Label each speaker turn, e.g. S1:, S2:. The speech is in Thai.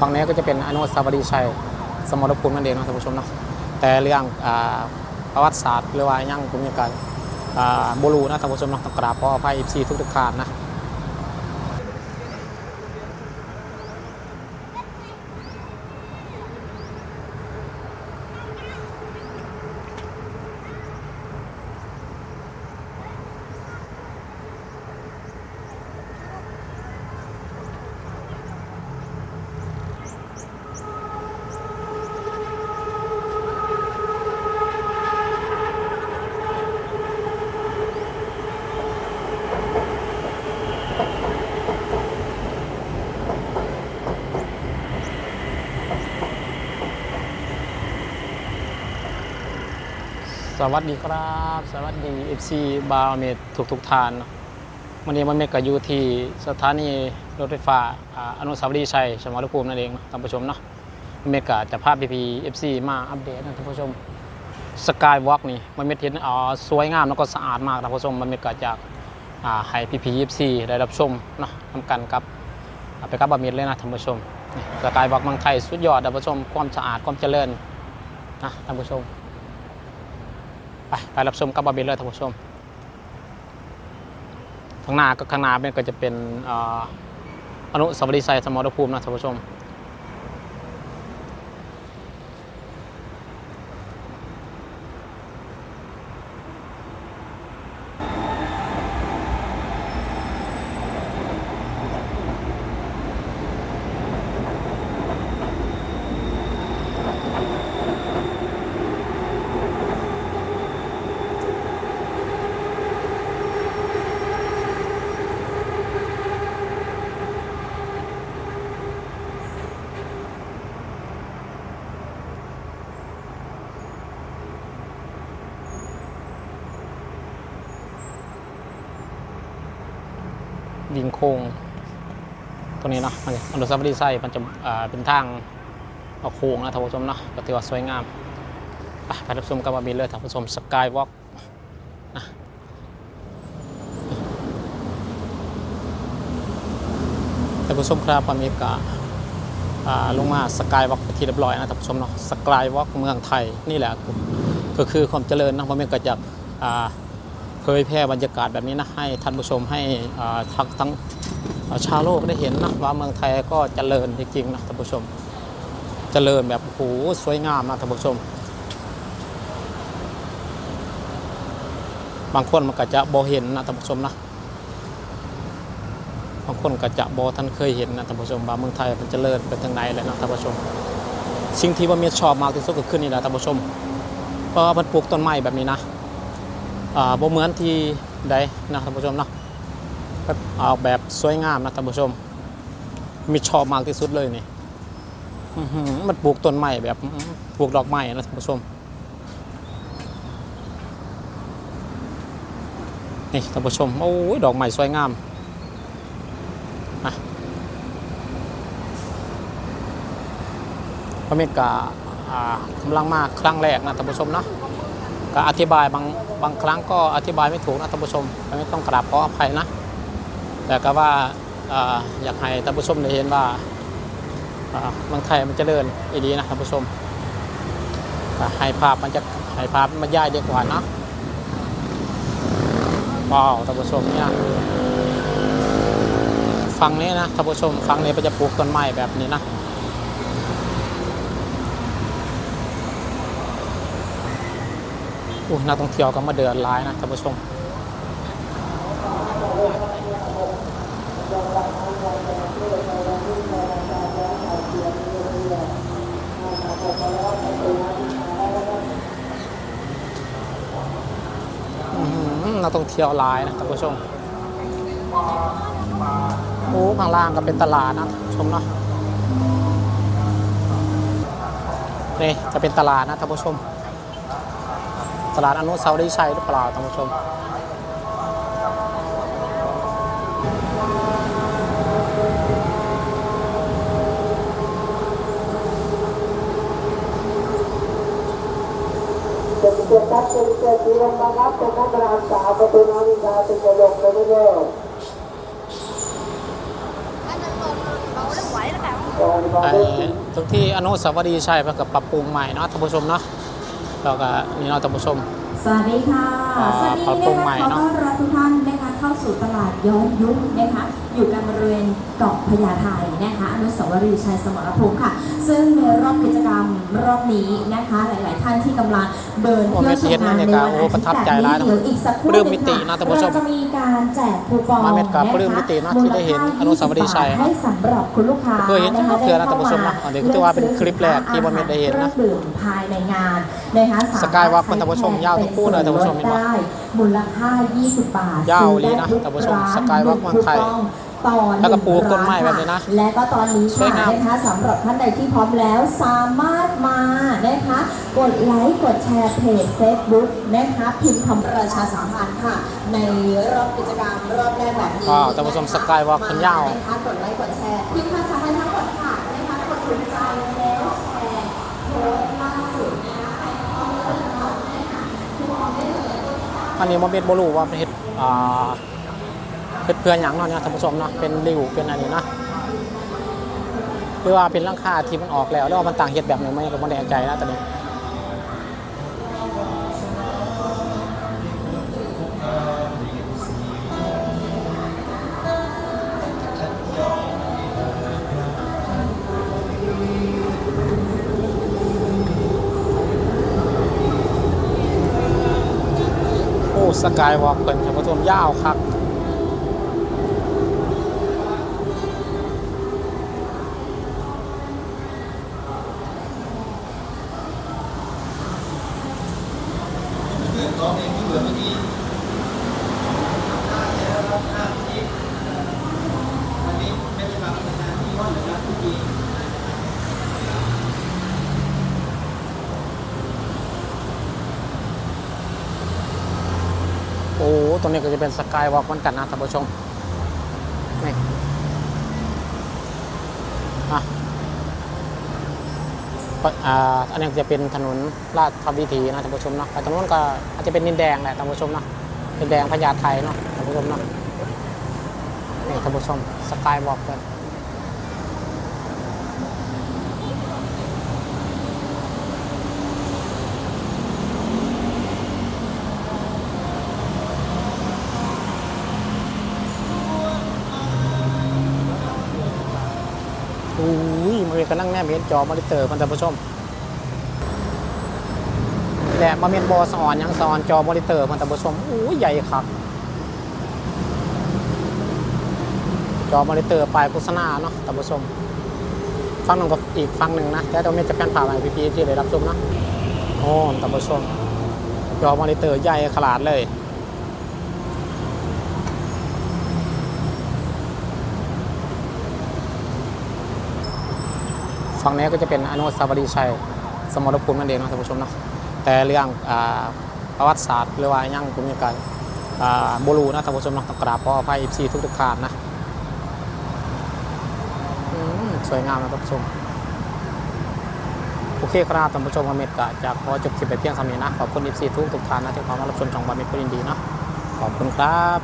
S1: ฝั่งนี้ก็จะเป็นอนุสาวรีย์ชัยสมรภูมินั่นเองนะท่านผู้ชมเนาะแต่เรื่องอประวัติศาสตร์หรือว่ายังผมมีการอ่าบรูนะท่านผู้ชมเนาะต้องกราบขออภัยอีซีทุกทุกๆท่ารนะ สวัสดีครับ สวัสดี FC บาเมดทุกทุกท่านวันนี้มันเมดก็อยู่ที่สถานีรถไฟฟ้าอานุสาวรีย์ชัยสมรภูมินั่นเองนะท่านผู้ชมเนาะมันเมดก็จะพาพพีพีเอฟซีมาอัปเดตนะท่านผู้ชมสกายวอล์กนี่มันเมดเห็นอ๋อสวยงามแล้วก็สะอาดมากท่านผู้ชมมันเมดก็จาให้พีพีเอฟซีได้รับชมเนาะทำกันกับไปกับบาเมดเลยนะท่านผู้ชมสกายวอล์กเมืองไทยสุดยอดท่านผู้ชมความสะอาดความเจริญนะท่านผู้ชม ไปไปรับชมกับบาร์บีเลยท่านผู้ชมข้างหน้าก็ข้างหน้าเป็นก็จะเป็นเอ่ออนุสาวรีย์ชัยสมรภูมินะท่านผู้ชม ยิงโค้งตรงนี้เนาะมันอนุสาวรีย์ชัยมันจะเป็นทางเอาโค้งนะท่านผู้ชมเนาะก็ถือว่าสวยงามไปไปรับชมกับบาร์บีเลยท่านผู้ชมสกายวอล์กนะท่านผู้ชมครับบาร์บีกาลงมาสกายวอล์กที่เรียบร้อยนะท่านผู้ชมเนาะสกายวอล์กเมืองไทยนี่แหละก็คือความเจริญนะบาร์บีก็จะอ่าเผ ยแพร่บรรยากาศแบบนี้นะให้ท่านผู้ชมให้ทั้งทั้งชาวโลกได้เห็นนะว่าเมืองไทยก็เจริญจริงๆนะท่านผู้ชม เจริญแบบโอ้โหสวยงามนะท่านผู้ชม บางคนมันก็จะบ่เห็นนะท่านผู้ชมนะบางคนก็จะบ่ท่านเคยเห็นนะท่านผู้ชมว่าเมืองไทยมันเจริญไปทางไหนเลยนะท่านผู้ชม สิ่งที่ว่ามีชอบมากที่สุดก็คือนี่แหละท่านผู้ชมเพราะมันปลูกต้นไม้แบบนี้นะ บ่เหมือนที่ใดนะท่านผู้ชมเนาะแบบเอาแบบสวยงามนะท่านผู้ชม มีชอบมากที่สุดเลยนี่มันปลูกต้นไม้แบบปลูกดอกไม้นะท่านผู้ชมนี่ท่านผู้ชมโอ้ยดอกไม้สวยงามพระเมกกาอ่ากำลังมาครั้งแรกนะท่านผู้ชมเนาะ ก็อธิบายบางบางครั้งก็อธิบายไม่ถูกนะท่านผู้ชมไม่ต้องกราบขออภัยนะ แต่ก็ว่าออยากให้ท่านผู้ชมได้เห็นว่าอ่าเมืองไทยมันเจริญอีดีนะท่านผู้ชมให้ภาพมันจะให้ภาพมันย่ายดีกว่านะว้าวท่านผู้ชมเนี่ยฟังนี้นะท่านผู้ชมฟังนี้มันจะปลูกต้นไม้แบบนี้นะ อู้นักท่องเที่ยวก็มาเดินหลายนะท่านผู้ชมอื้อหือนักท่องเที่ยวหลายนะท่านผู้ชมโอ้ข้างล่างก็เป็นตลาดนะท่านผู้ชมเนาะนี่จะเป็นตลาดนะท่านผู้ชม ตลาดอนุสาวรีย์ชัยหรือเปล่าท่านผู้ชม
S2: เป็นเจ้าทัพเป็นเจ้าที่รำนับเป็นนักรามสาวประตูน้ำวิญญาณเป็นประโยคไปเรื่อย
S3: anh lên còn bảo nó quậy nó càng
S1: ไอ้ทุกที่อนุสาวรีย์ชัยเพิ่นก็ปรับปรุงใหม่เนาะท่านผู้ชมเนาะ แล้วก็นี่เนาะท่านผู้ชม
S3: สวัสดีค่ะ สวัสดี
S1: ปรับปรุงใหม่
S3: นะคะขอ
S1: เนอะ
S3: ต้อนรับทุกท่านนะคะเข้าสู่ตลาดย้อนยุคนะคะอยู่กันบริเวณเกาะพญาไทนะคะอนุสาวรีย์ชัยสมรภูมิค่ะ ซึ่งในรอบกิจกรรมรอบนี้นะคะ หลาย ๆ ท่านที่กำลังเดินเที่ยวชมงานในวันอาทิตย์แบบนี้เดี๋ยวอีกสักครู่ห
S1: ปลื้
S3: นึ
S1: มมิ
S3: ง
S1: ติ
S3: ค่ะ
S1: นะท่านผู้ชม
S3: เราจะมีการแจกคูปอง
S1: มาเม็ดกับ
S3: นะคะ
S1: ปลื้มมิตินะที่ได้เห็นอนุสาวรีย์ชัย
S3: มูลค่า20บาทให้สำหรับคุณลูกค้า
S1: เคยเห็น
S3: นะคะ
S1: เทื่อนะท่านผู้ชมนะอันนี้ก็ถือว่าเป็นคลิปแรกที่บ่เม็ดได้เห็นนะ
S3: เครื่องดื่มภายในงานนะคะสมรถ
S1: สกายวอล์กท่านผู้ชมยาวทั้งคู่เลยท่านผู้ชมเห็นไหม
S3: ได้มูลค่า 20 บาท
S1: ยาว
S3: ซื้อได้
S1: เลยนะ
S3: ทุก
S1: ท่านผู้ชม
S3: ร้น
S1: สกายวอล์กเมืองไทย
S3: ถูกต้องต่อ
S1: แล้วก็ปลูก
S3: หง
S1: ต้นไม้
S3: ร้า
S1: แบบนี้นะ
S3: และก็ตอนนี้
S1: สวย
S3: ค่ะ
S1: งาม
S3: นะคะสำหรับท่านใดที่พร้อมแล้วสามารถมานะคะ กดไลค์กดแชร์เพจ Facebook นะคะพิมพ์คำประชาสัมพันธ์ค่ะ ในรอบกิจกรรมรอบแรกแบบนี้
S1: อ่าท่านผู้ชมสกายวอล์กคนยาว
S3: นะคะกดไลค์กดแชร์พิมพ์ภาษาไทย อันนี้
S1: บ่เม็ดบ่รู้ว่าเป็นเห็ดอ่าเห็ดเพื่อหยังเนาะเนี่ยท่านผู้ชมเนาะเป็นริวเป็นอันนี้นะหรือว่าเป็นร่างคาที่มันออกแล้วแล้วมันต่างเห็ดแบบไหนไมันก็บ่แน่ใจนะตอนนี้ สกายวอล์กเพิ่นท่านผู้ชมยาวครับโอ้ ตรงนี้ก็จะเป็นสกายวอล์กเหมือนกันนะท่านผู้ชมนี่อะอ่าอันนี้จะเป็นถนนลาดพร้าววิถีนะท่านผู้ชมเนาะแต่ตรงนู้นก็อาจจะเป็นดินแดงแหละท่านผู้ชมเนาะดินแดงพญาไทเนาะท่านผู้ชมเนาะนี่ท่านผู้ชมสกายวอล์กกันอุ้ยมัน ก็นั่งแนบเห็นจอมอนิเตอร์ท่านผู้ชมและมาเมียนบอสอนยังสอนจอมอนิเตอร์ท่านผู้ชมอู้ยใหญ่ครับจอมอนิเตอร์ปลายโฆษณาเนาะท่านผู้ชมฟังหนึ่งกับอีกฟังหนึ่งนะแล้วตรงนี้จะแผ่นผ่าไปพีพีที่ได้รับชมนะโอ้ท่านผู้ชมจอมอนิเตอร์ใหญ่ขนาดเลย ฝั่งนี้ก็จะเป็นอนุสาวรีย์ชัยสมรภูมินั่นเองนะท่านผู้ชมเนาะแต่เรื่องอประวัติศาสตร์หรือว่ายังผมมีการอ่าบรูนะท่านผู้ชมนะต้งกราบขออภัยอีซีทุกๆท่านนะสวยงามนะท่านผู้ชมโอเคครับท่านผู้ชมบาเมดก็จะขอจบคลิปไปเพียงเท่านี้นะ ขอบคุณอีซีทุกทุกท่านนะที่เข้ามรับชมช่องบาเมดก็ยินดีเนาะขอบคุณครับ